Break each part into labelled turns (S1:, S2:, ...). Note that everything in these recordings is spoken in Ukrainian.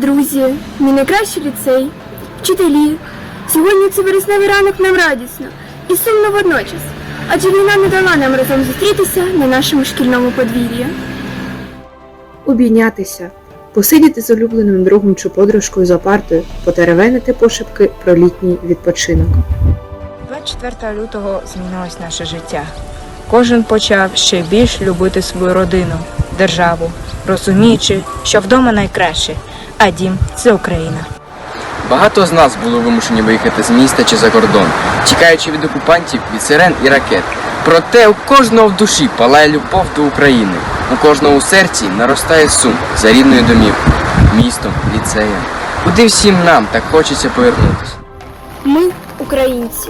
S1: Друзі! Мій найкращий ліцей, вчителі. Сьогодні це вересневий ранок нам радісно і сумно водночас, адже війна не дала нам разом зустрітися на нашому шкільному подвір'ї.
S2: обійнятися, посидіти з улюбленим другом чи подружкою за партою, потеревенити пошепки про літній відпочинок.
S3: 24 лютого змінилось наше життя. Кожен почав ще більш любити свою родину, державу, розуміючи, що вдома найкраще, а дім це Україна.
S4: Багато з нас було вимушені виїхати з міста чи за кордон, тікаючи від окупантів, від сирен і ракет. Проте у кожного в душі палає любов до України. У кожного у серці наростає сум за рідною домівкою, містом, ліцеєм. Куди всім нам так хочеться повернутися?
S1: Ми українці,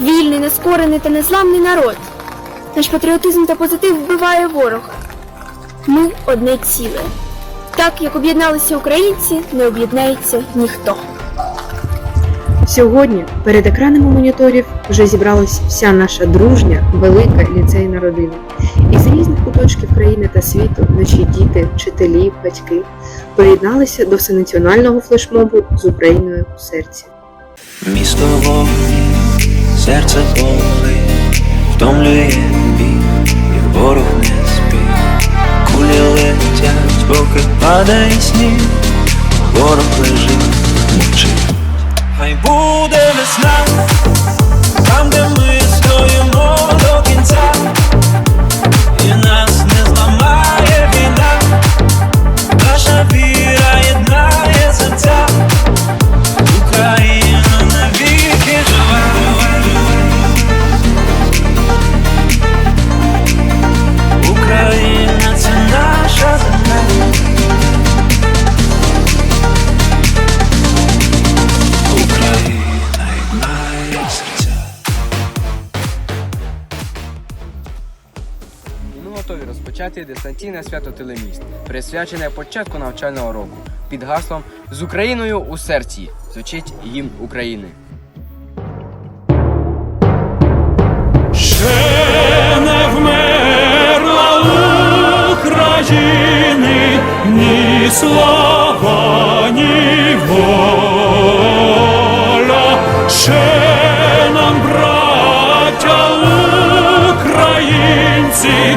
S1: вільний, нескорений та незламний народ. Наш патріотизм та позитив вбиває ворога. Ми одне ціле. Так як об'єдналися українці, не об'єднається ніхто.
S2: Сьогодні перед екранами моніторів вже зібралась вся наша дружня, велика ліцейна родина. Із різних куточків країни та світу наші діти, вчителі, батьки приєдналися до всенаціонального флешмобу з Україною у серці.
S5: Місто вогні, серце болить, втомлює бій, і ворог не спить. Кулі летять, поки падає сніг, ворог лежить, мовчить. Хай буде весна, там, де ми
S4: готові розпочати дистанційне свято Телеміст, присвячене початку навчального року під гаслом з Україною у серці. Звучить гімн України.
S5: Ще не вмерла України, ні воля. Ще нам, браття українці,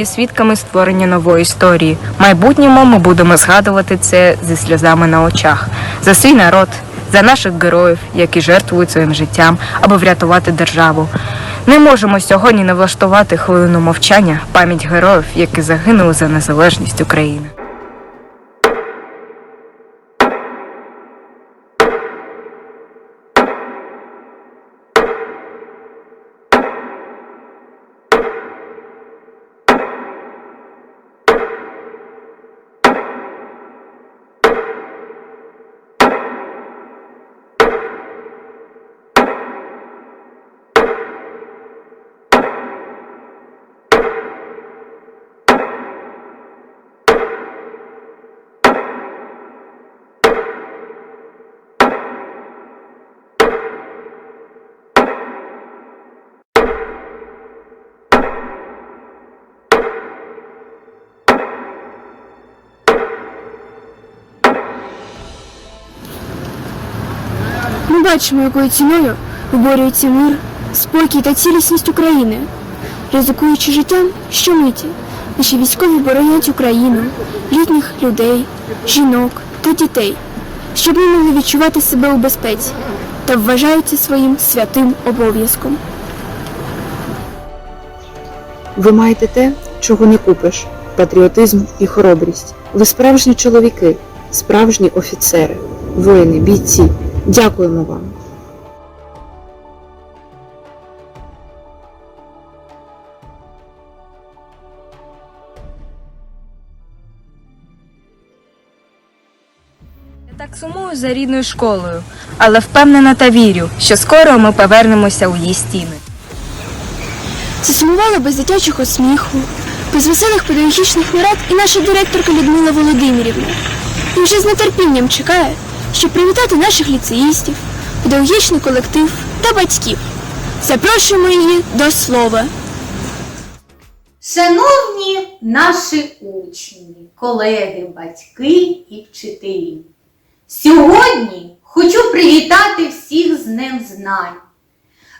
S3: є свідками створення нової історії. В майбутньому ми будемо згадувати це зі сльозами на очах за свій народ, за наших героїв, які жертвують своїм життям, аби врятувати державу. Не можемо сьогодні не влаштувати хвилину мовчання пам'ять героїв, які загинули за незалежність України.
S1: Ми бачимо, якою ціною виборюється мир, спокій та цілісність України. Ризикуючи життям щомиті, наші військові боронять Україну, літніх людей, жінок та дітей, щоб ми могли відчувати себе у безпеці та вважають це своїм святим обов'язком.
S2: Ви маєте те, чого не купиш патріотизм і хоробрість. Ви справжні чоловіки, справжні офіцери, воїни, бійці. Дякуємо вам.
S3: Я так сумую за рідною школою, але впевнена та вірю, що скоро ми повернемося у її стіни.
S1: Засумували без дитячого сміху, без веселих педагогічних нарад і наша директорка Людмила Володимирівна. І вже з нетерпінням чекає, щоб привітати наших ліцеїстів, педагогічний колектив та батьків. Запрошуємо її до слова.
S6: Шановні наші учні, колеги, батьки і вчителі, сьогодні хочу привітати всіх з Днем Знань.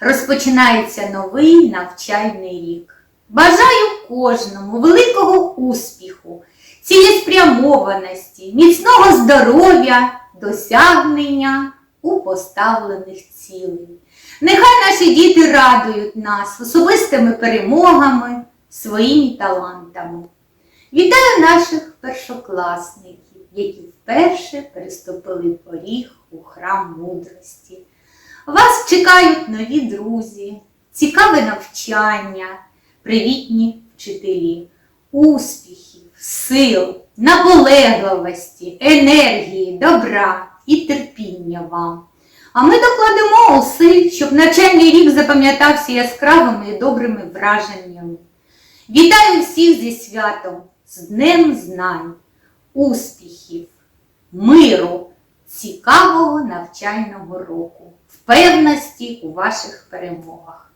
S6: Розпочинається новий навчальний рік. Бажаю кожному великого успіху, цілеспрямованості, міцного здоров'я, досягнення у поставлених цілей. Нехай наші діти радують нас особистими перемогами, своїми талантами. Вітаю наших першокласників, які вперше переступили поріг у храм мудрості. Вас чекають нові друзі, цікаве навчання, привітні вчителі, успіхів, сил, наполегливості, енергії, добра і терпіння вам. А ми докладемо усиль, щоб навчальний рік запам'ятався яскравими і добрими враженнями. Вітаю всіх зі святом, з Днем Знань, успіхів, миру, цікавого навчального року, впевності у ваших перемогах.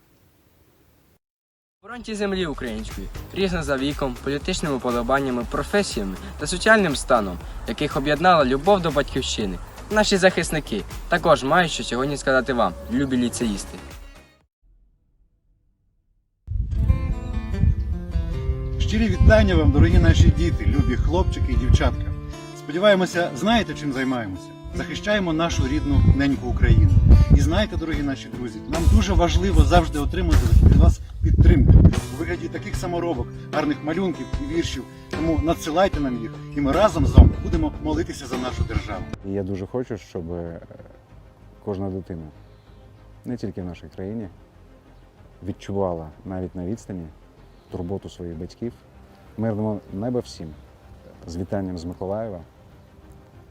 S4: Фронті землі української, різна за віком, політичними подобаннями, професіями та соціальним станом, яких об'єднала любов до батьківщини. Наші захисники також мають що сьогодні сказати вам, любі ліцеїсти.
S7: Щирі вітання вам, дорогі наші діти, любі хлопчики і дівчатка. Сподіваємося, знаєте, чим займаємося. Захищаємо нашу рідну неньку Україну. І знаєте, дорогі наші друзі, нам дуже важливо завжди отримати від вас підтримку у вигляді таких саморобок, гарних малюнків і віршів. Тому надсилайте нам їх, і ми разом з вами будемо молитися за нашу державу.
S8: Я дуже хочу, щоб е, кожна дитина, не тільки в нашій країні, відчувала навіть на відстані турботу своїх батьків. Мирного неба всім. З вітанням з Миколаєва.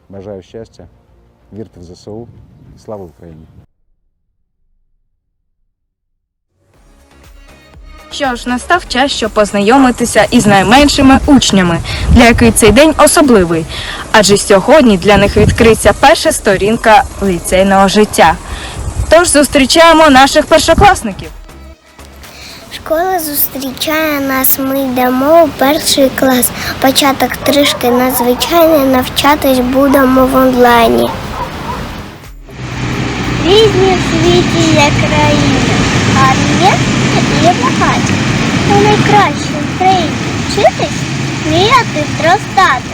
S8: Бажаю щастя, вірте в ЗСУ. Слава Україні!
S3: Що ж, настав час, щоб познайомитися із найменшими учнями, для яких цей день особливий. Адже сьогодні для них відкриться перша сторінка ліцейного життя. Тож зустрічаємо наших першокласників.
S9: Школа зустрічає нас, ми йдемо у перший клас. Початок трішки надзвичайний, навчатись будемо в онлайні. Різні в світі є країни, гарні і багаті. Та найкраще в країні вчитись, мріяти, зростати.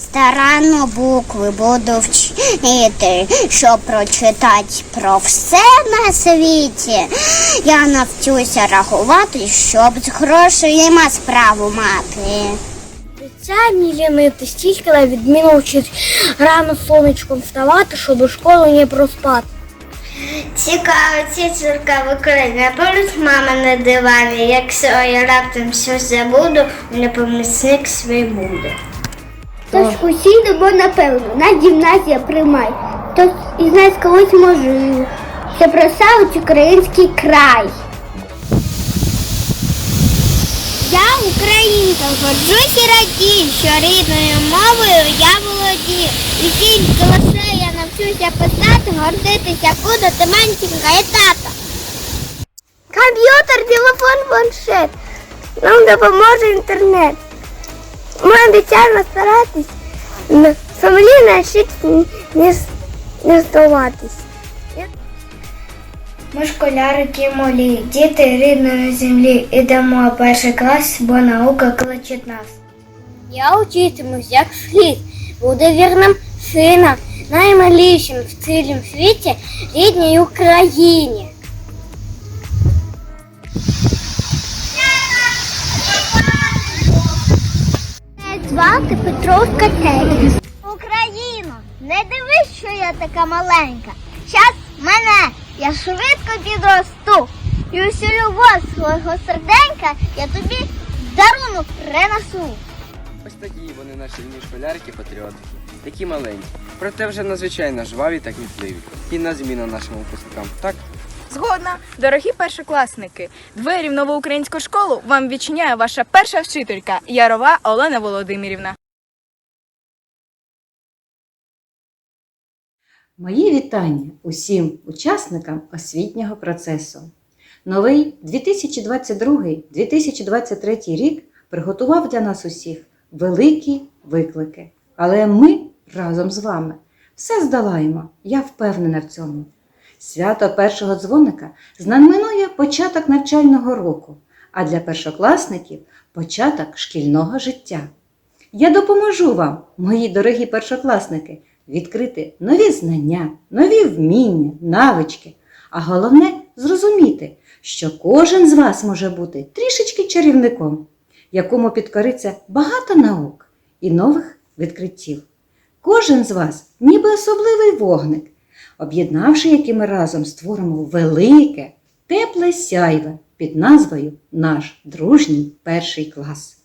S9: Старанно букви буду вчити, щоб прочитати про все на світі. Я навчуся рахувати, щоб з грошима справу мати. Спеціальні лінитись, тільки на відміну вчить рано сонечком вставати, щоб у школу не проспати. Цікаво, ці в Україні, полюсь мама на дивані. Якщо я раптом щось забуду, не помічник свій буде. Тож усі йдемо напевно, на гімназія приймай. Хтось із нас колись може. Це прославить український край. Я українка, горджусь і радію, що рідною мовою я володію. І тільки лише я навчуся писати, гордитися буду Тиманченка і тата. Комп'ютер, телефон, планшет. Нам допоможе інтернет. Ми обіцяємо старатись на сумлінно не, не здаватись. Ми школярики молі, діти рідної землі, ідемо в перший клас, бо наука кличе нас. Я учитимусь як слід, буду вірним сином, наймалішим в цілім світі рідній Україні. Звати Петровка Теліс. Україно, не дивись, що я така маленька. Час мене, я швидко підросту. І усю любов свого серденька я тобі дарунок принесу.
S4: Ось такі вони наші юні школярки патріотики. Такі маленькі. Проте вже надзвичайно жваві та кмітливі. І на зміну нашим випускникам. Так?
S3: Згодна, дорогі першокласники, двері в нову українську школу вам відчиняє ваша перша вчителька Ярова Олена Володимирівна.
S10: Мої вітання усім учасникам освітнього процесу. Новий 2022-2023 рік приготував для нас усіх великі виклики. Але ми разом з вами все здолаємо, я впевнена в цьому. Свято першого дзвоника знаменує початок навчального року, а для першокласників початок шкільного життя. Я допоможу вам, мої дорогі першокласники, відкрити нові знання, нові вміння, навички, а головне зрозуміти, що кожен з вас може бути трішечки чарівником, якому підкориться багато наук і нових відкриттів. Кожен з вас ніби особливий вогник, об'єднавши, які ми разом створимо велике, тепле сяйве під назвою Наш дружній перший клас.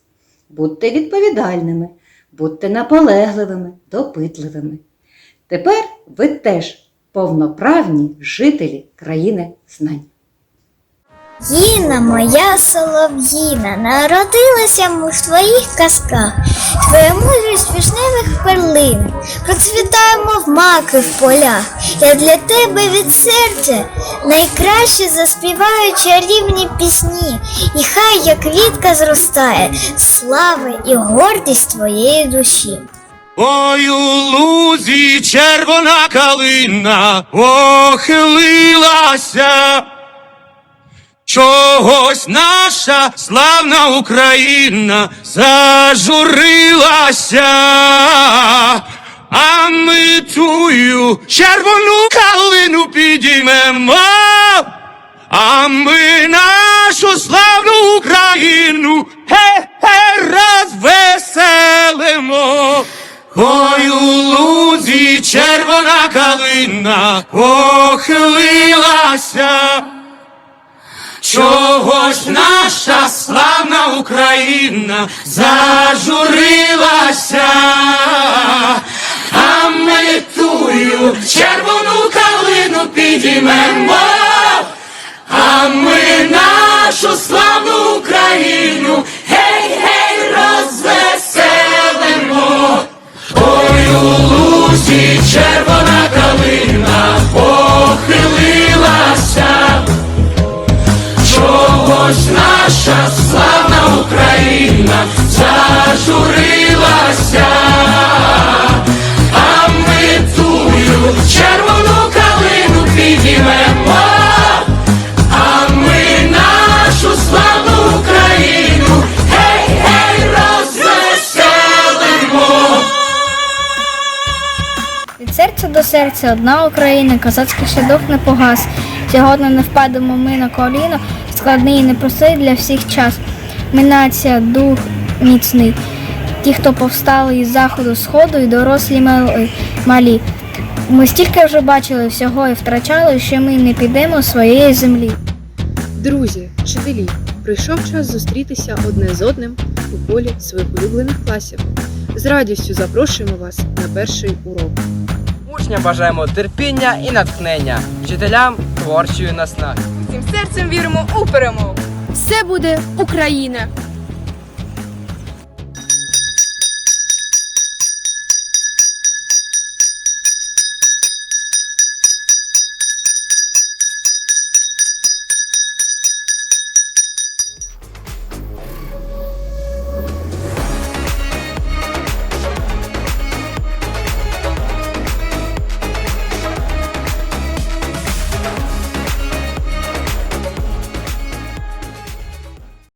S10: Будьте відповідальними, будьте наполегливими, допитливими. Тепер ви теж повноправні жителі країни знань.
S9: Їна моя солов'їна, народилася ми в твоїх казках, твоя мудрість вишневих перлин, процвітаємо в маки в полях. Я для тебе від серця найкраще заспіваю чарівні пісні, і хай як квітка зростає, слава і гордість твоєї душі.
S5: Ой, у лузі червона калина похилилася. Чогось наша славна Україна зажурилася, а ми тую червону калину підіймемо, а ми нашу славну Україну ге-ге розвеселимо. Ой, у лузі червона калина похилилася. Чогось наша славна Україна зажурилася, а ми тую червону калину підіймемо, а ми нашу славну Україну гей, гей, розвеселимо. Ой, у лузі червона калина Чогось наша славна Україна зажурилася, а ми тую червону калину підіймемо, а ми нашу славну Україну гей, гей, розвеселимо.
S9: Від серця до серця одна Україна, козацький дух не погас. Сьогодні не впадемо ми на коліно, складний і непростий для всіх час. Ми нація, дух міцний. Ті, хто повстали із заходу, сходу, і дорослі мали- малі. Ми стільки вже бачили всього і втрачали, що ми не підемо своєї землі.
S2: Друзі, вчителі, прийшов час зустрітися одне з одним у полі своїх улюблених класів. З радістю запрошуємо вас на перший урок.
S4: Учням бажаємо терпіння і натхнення, вчителям творчої наснаги.
S3: Всім серцем віримо у перемогу.
S1: Все буде Україна!